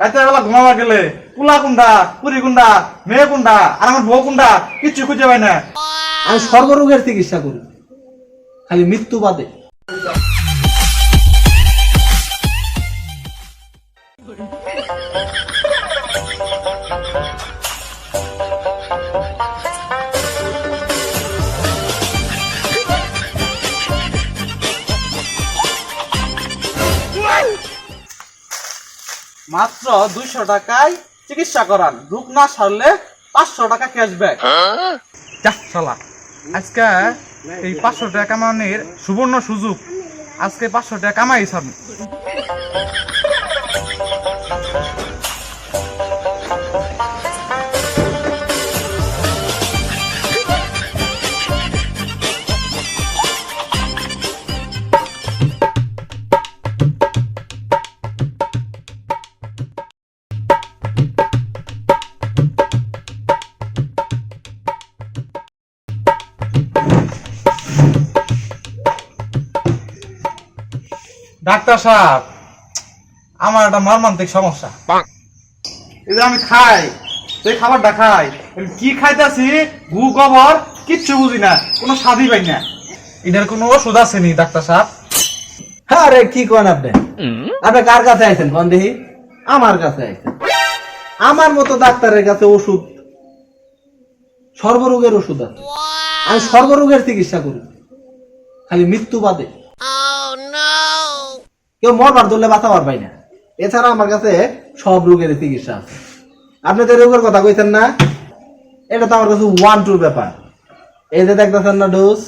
রাতের বেলা ঘুমাবার গেলে? কুলা কুন্ডা পুরি কুন্ডা, মেয়ে কুন্ডা, আর আমার বউ কুন্ডা, কিচ্ছু খুঁজে পাই না। আমি সর্বরোগের চিকিৎসা করি। খালি মৃত্যু বাদে। মাত্র দুইশো টাকায় চিকিৎসা করান। রোগ না সারলে পাঁচশো টাকা ক্যাশব্যাক যা শালা। আজকে এই পাঁচশো টাকা কামানোর সুবর্ণ সুযোগ। আজকে পাঁচশো টাকা কামাই সামনে ডাক্তার সাহেব আমার একটা মর্মান্তিক সমস্যা। এই যে আমি খাই এই খাবারটা খাই। কি খাইতেছি গু গোবর কিচ্ছু বুঝি না কোনো স্বাদই পাই না। এটার কোনো ওষুধ আছে নি ডাক্তার সাহেব? আরে কি কোন আপনি? আপনি কার কাছে আইছেন কোন দেখি আমার কাছে আইছেন। আমার মতো ডাক্তারের কাছে ওষুধ সর্বরোগের ওষুধ আছে। আমি সর্বরোগের চিকিৎসা করি। খালি মৃত্যু বাদে। কেউ মরবার ধরলে বাঁচা পারবাই না। এছাড়া আমার কাছে সব রোগের চিকিৎসা। আছে আপনি তো রোগের কথা কইছেন না? এটা তো আমার কাছে ওয়ান টুর ব্যাপার। এই যে দেখতেছেন না ডোজ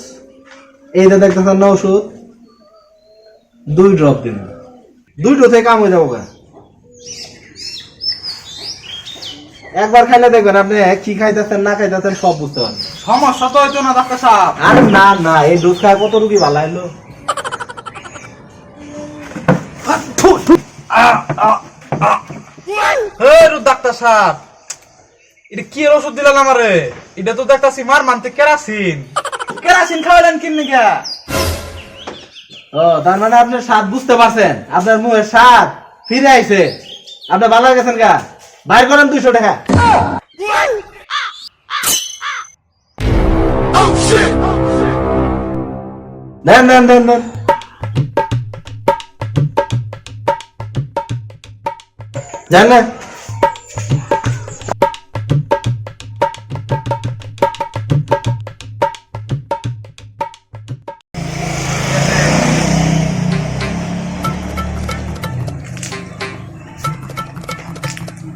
এই যে দেখতেছেন না ওষুধ দুই ড্রপ দিন। দুই ডোজে কাম হয়ে যাব একবার খাইলে দেখবেন আপনি কি খাইতেছেন না খাইতেছেন সব বুঝতে পারবেন। সমস্যা তো হইতো না ডাক্তার সাহেব। আরে না না এই ডোজ খায় কত রুগী ভালো এলো হে রু ডাক্তার সাহেব এটা কি ওষুধ দিলেন আমারে? এটা তো দেখতাছি মার মানতে কেরাসিন। কেরাসিন খাওয়ালেন কিনে গা ও তার মানে স্বাদ বুঝতে পারছেন। আপনার মুখের স্বাদ ফিরে আইছে। আপনি ভালো হয়ে গেছেন গা? বাইর করেন দুইশো টাকা। দেন দেন দেন দেন জান না।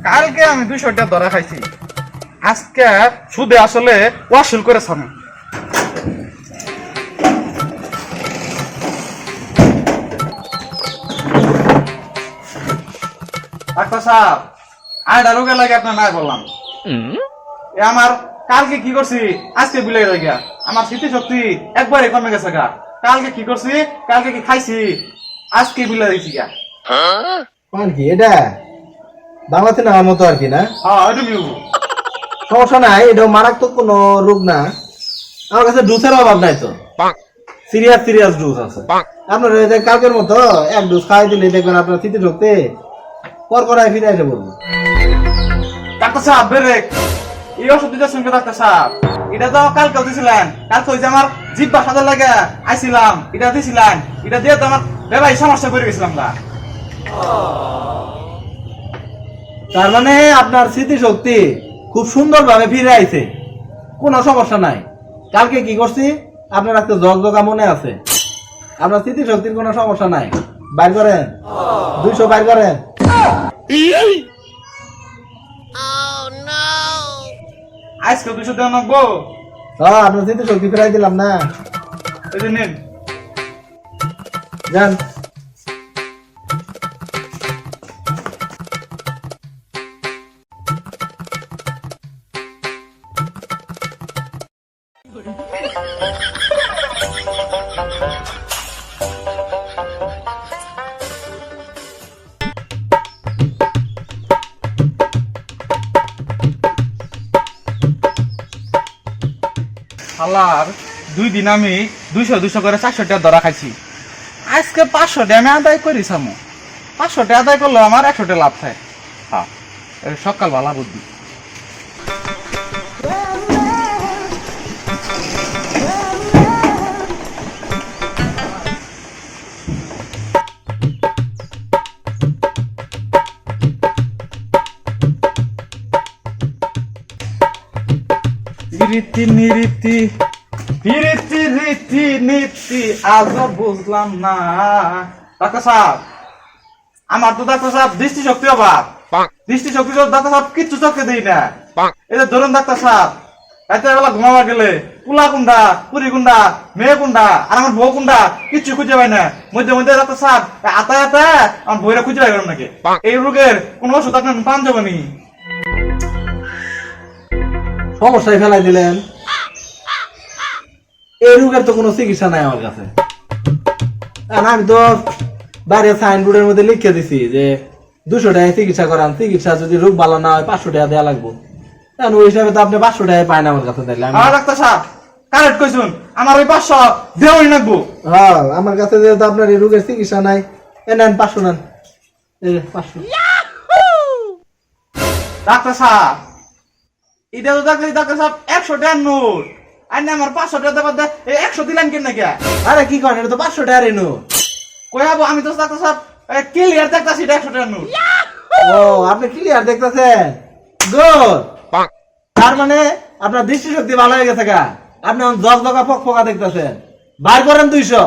কালকে আমি দুইশো টাকা ধরা খাইছি। আজকে সুদে আসলে ওয়াসুল করে সামনে ডাক্তার সাহেব আয়টা রোগে লাগে আপনার না বললাম। এ আমার কালকে কি করছি? আজকে ভুলে গেলে আমার স্মৃতি শক্তি একবারে কমে গেছে গা। কালকে কি করছি? কালকে কি খাইছি? আজকে ভুলে দিয়েছি গা কোন কি? এটা বাংলাতে নেওয়ার মতো আর কি না? হ্যাঁ এটা মিউ সমস্যা নাই এটা মারাত্মক কোনো রোগ না। আমার কাছে ডুসের অভাব নাই তো। সিরিয়াস সিরিয়াস ডুস আছে। আপনার কালকের মতো এক ডুস খাই দিলে দেখবেন আপনার স্মৃতি ঢুকতে পর করায় ফিরে এসে বলব ডাক্তার সাহেব বেরেক এই ওষুধ দিতে শুনকে ডাক্তার সাহেব। এটা তো কালকে দিছিলেন। কালকে ওই যে আমার জিব্বা সাদা লাগে আইছিলাম। এটা দিছিলেন। এটা দিয়ে তো আমার বেবাই সমস্যা করে গেছিলাম গা। তার মানে আপনার স্মৃতি শক্তি খুব সুন্দরভাবে ফিরে আইছে। কোনো সমস্যা নাই। কালকে কি করছি? আপনার আজকে জগ জগা মনে আছে। আপনার স্মৃতি শক্তির কোনো সমস্যা নাই। বাইর করেন। দুইশো বাইর করেন। আজকে দুশো দেওয়া নব্বো হ্যাঁ আপনার স্মৃতি শক্তি ফিরাই দিলাম না। এই যে নিন। যান। হালার দুই দিন আমি দুইশো দুইশো করে চারশো টাকা ধরা খাইছি। আজকে পাঁচশো টাকা আমি আদায় করি সামু। পাঁচশো টাকা আদায় করলে আমার একশো টাকা লাভ থাকে। হ্যাঁ সকাল বালা বুদ্ধি। রীতি নিরীতি রীতি রীতি নীতি আজও বুঝলাম না। ডাক্তার সাহেব আমার তো ডাক্তার সাহেব দৃষ্টি শক্তি অভাব। দৃষ্টি শক্তি তো ডাক্তার সাহেব কিচ্ছু চোখে দিই না। এই যে ধরুন ডাক্তার সাহেব রাতের বেলা ঘুমাবার গেলে কুন্ডা পুরি কুন্ডা মেয়ে কুন্ডা আর আমার বউ কুন্ডা কিচ্ছু খুঁজে পাই না। মধ্যে মধ্যে ডাক্তার সাহেব আতা আতা আমার বইরা খুঁজে পাই নাকি? এই রোগের কোন ওষুধ আপনার পান যাবে নি? সমস্যায় ফেলাই দিলেন। এই রোগের তো কোনো চিকিৎসা নাই আমার কাছে। আর আমি তো বাইরে সাইনবোর্ডের মধ্যে লিখে দিছি যে দুশো টাকায় চিকিৎসা করান চিকিৎসা যদি রোগ ভালো না হয় পাঁচশো টাকা দেওয়া লাগবে। ওই হিসাবে তো আপনি পাঁচশো টাকায় পায় না আমার কাছে তাইলে। আমি ডাক্তার সাহেব কারেক্ট কইছুন আমার ওই পাঁচশো দেওয়াই নাকবো হ্যাঁ আমার কাছে যেহেতু আপনার এই রোগের চিকিৎসা নাই এ নেন পাঁচশো নেন। পাঁচশো। ডাক্তার সাহেব এটা তো ডাক্তার ডাক্তার সাহেব একশো টাকার নোট আর না আমার পাঁচশো টাকা দেবার একশো দিলেন কেন নাকি আরে কি করেন এটা তো পাঁচশো টাকা রেনু কই হব আমি তো ডাক্তার সাহেব ক্লিয়ার দেখতাছি এটা একশো টাকার নোট ও আপনি ক্লিয়ার দেখতেছেন? গুড তার মানে আপনার দৃষ্টিশক্তি ভালো হয়ে গেছে গা। আপনি জগ জগা ফক ফকা দেখতেছেন। বার করেন দুইশো।